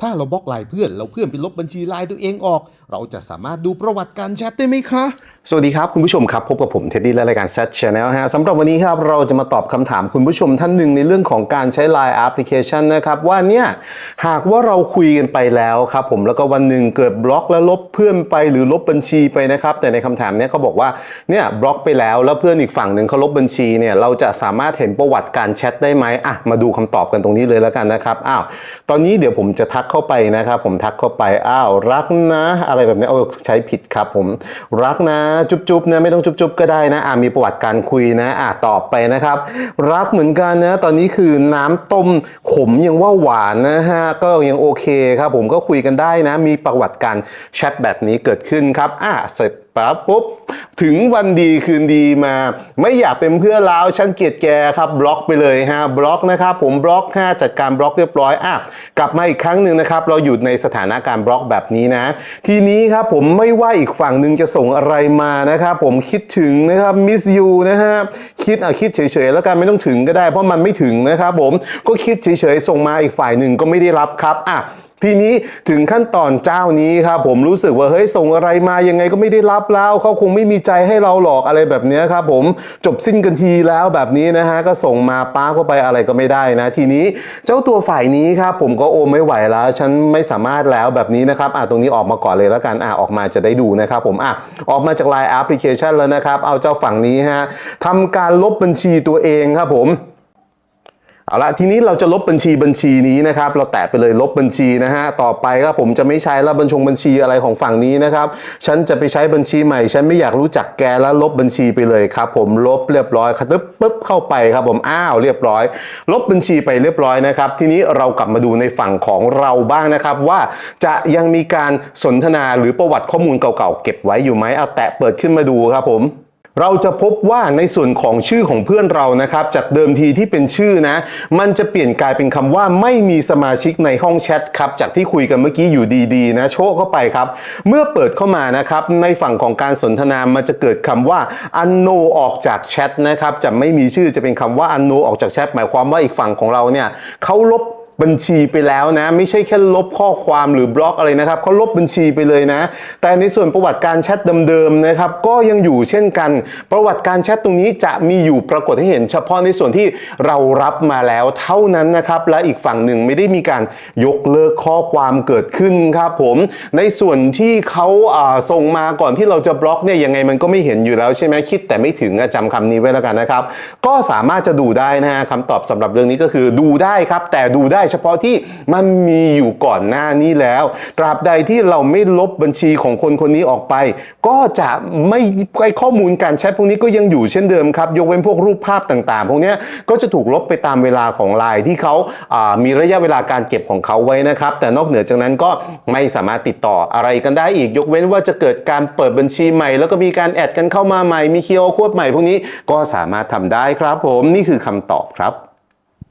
ถ้าเราบล็อกไลน์เพื่อนแล้วเพื่อนไปลบบัญชีไลน์ตัวเองออก เราจะสามารถดูประวัติการแชทได้ไหมคะ สวัสดีครับคุณผู้ชมครับ พบกับผมเท็ดดี้และรายการ Set Channel ฮะสำหรับวันนี้ครับเราจะมาตอบคำถามคุณผู้ชมท่านหนึ่งในเรื่องของการใช้ Line Application นะครับว่าเนี่ยหากว่าเราคุยกันไปแล้วครับผมแล้วก็วันหนึ่งเกิดบล็อกแล้วลบเพื่อนไปหรือลบบัญชีไปนะครับแต่ในคำถามเนี้ยเขาบอกว่าเนี่ยบล็อกไปแล้วแล้วเพื่อนอีกฝั่งหนึ่งเขาลบบัญชีเนี่ยเราจะสามารถเห็นประวัติการแชทได้ไหมอะมาดูคำตอบกันตรงนี้เลยแล้วกันนะครับอ้าวตอนนี้เดี๋ยวผมจะทักเข้าไปนะครับ ผมทักเข้าไปอ้าวรักนะ อะไรแบบนี้โอ้ใช้ผิดครับผมรักนะ จุ๊บๆนะไม่ต้องจุ๊บๆก็ได้นะอ่ามีประวัติการคุยนะอ่าตอบไปนะครับ รักเหมือนกันนะตอนนี้คือน้ำต้มขมยังว่าหวานนะฮะก็ยังโอเคครับผมก็คุยกันได้นะ มีประวัติการแชทแบบนี้เกิดขึ้นครับอ่าเสร็จปั๊บปุ๊บ ถึงวันดีคืนดีมา ไม่อยากเป็นเพื่อนแล้วฉันเกลียดแกครับบล็อกไปเลยฮะบล็อกนะครับผมบล็อกฮะจัดการบล็อกเรียบร้อยอะกลับมาอีกครั้งหนึ่งนะครับเราอยู่ในสถานการบล็อกแบบนี้นะ ทีนี้ครับผมไม่ว่าอีกฝั่งหนึ่งจะส่งอะไรมานะครับผมคิดถึงนะครับมิสยูนะฮะคิดอะคิดเฉยๆแล้วกันไม่ต้องถึงก็ได้ เพราะมันไม่ถึงนะครับผมก็คิดเฉยๆส่งมาอีกฝ่ายหนึ่งก็ไม่ได้รับครับอะ ทีนี้ถึงขั้นตอนเจ้านี้ครับผมรู้สึกว่าเฮ้ยส่งอะไรมายังไงก็ไม่ได้รับแล้วเขาคงไม่มีใจให้เราหรอกอะไรแบบนี้ครับผมจบสิ้นกันทีแล้วแบบนี้นะฮะก็ส่งมาป้าเข้าไปอะไรก็ไม่ได้นะ ทีนี้เจ้าตัวฝ่ายนี้ครับผมก็โอไม่ไหวแล้ว ฉันไม่สามารถแล้วแบบนี้นะครับอะตรงนี้ออกมาก่อนเลยแล้วกันอะออกมาจะได้ดูนะครับผมอะออกมาจาก Line Application แล้วนะครับ เอาเจ้าฝั่งนี้ฮะทำการลบบัญชีตัวเองครับผม เอาละทีนี้เราจะลบบัญชีบัญชีนี้นะครับ เราแตะไปเลยลบบัญชีนะฮะต่อไปครับผมจะไม่ใช้แล้วบัญชงบัญชีอะไรของฝั่งนี้นะครับฉันจะไปใช้บัญชีใหม่ ฉันไม่อยากรู้จักแกแล้วลบบัญชีไปเลยครับ ผมลบเรียบร้อยครับปึ๊บปึ๊บเข้าไปครับผมอ้าวเรียบร้อย ลบบัญชีไปเรียบร้อยนะครับ ทีนี้เรากลับมาดูในฝั่งของเราบ้างนะครับ ว่าจะยังมีการสนทนาหรือประวัติข้อมูลเก่าๆเก็บไว้อยู่ไหมเอาแตะเปิดขึ้นมาดูครับผม เราจะพบว่าในส่วนของชื่อของเพื่อนเรานะครับ จากเดิมทีที่เป็นชื่อนะ มันจะเปลี่ยนกลายเป็นคำว่าไม่มีสมาชิกในห้องแชทครับจากที่คุยกันเมื่อกี้อยู่ดีๆนะโชว์เข้าไปครับ เมื่อเปิดเข้ามานะครับ ในฝั่งของการสนทนามันจะเกิดคำว่า unknown ออกจากแชทนะครับจะไม่มีชื่อจะเป็นคำว่า unknown ออกจากแชทหมายความว่าอีกฝั่งของเราเนี่ยเขาลบ บัญชีไปแล้วนะ ไม่ใช่แค่ลบข้อความหรือบล็อกอะไรนะครับเขาลบบัญชีไปเลยนะ แต่ในส่วนประวัติการแชทเดิมๆนะครับก็ยังอยู่เช่นกัน ประวัติการแชทตรงนี้จะมีอยู่ปรากฏให้เห็น เฉพาะในส่วนที่เรารับมาแล้วเท่านั้นนะครับและอีกฝั่งหนึ่งไม่ได้มีการยกเลิกข้อความเกิดขึ้นครับผมในส่วนที่เขาาส่งมาก่อนที่เราจะบล็อกเนี่ยยังไงมันก็ไม่เห็นอยู่แล้วใช่ไหมคิดแต่ไม่ถึงอะจำคำนี้ไว้แล้วกันนะครับก็สามารถจะดูได้นะฮะคำตอบสำหรับเรื่องนี้ก็คือดูได้ครับแต่ดูได้เฉพาะที่มันมีอยู่ก่อนหน้านี้แล้ว ตราบใดที่เราไม่ลบบัญชีของคนคนนี้ออกไป ก็จะไม่ไอข้อมูลการแชทพวกนี้ก็ยังอยู่เช่นเดิมครับยกเว้นพวกรูปภาพต่างๆ พวกนี้ก็จะถูกลบไปตามเวลาของไลน์ที่เขาามีระยะเวลาการเก็บของเขาไว้นะครับ แต่นอกเหนือจากนั้นก็ไม่สามารถติดต่ออะไรกันได้อีก ยกเว้นว่าจะเกิดการเปิดบัญชีใหม่ แล้วก็มีการแอดกันเข้ามาใหม่มีเคียวโคดใหม่พวกนี้ก็สามารถทำได้ครับผมนี่คือคำตอบครับ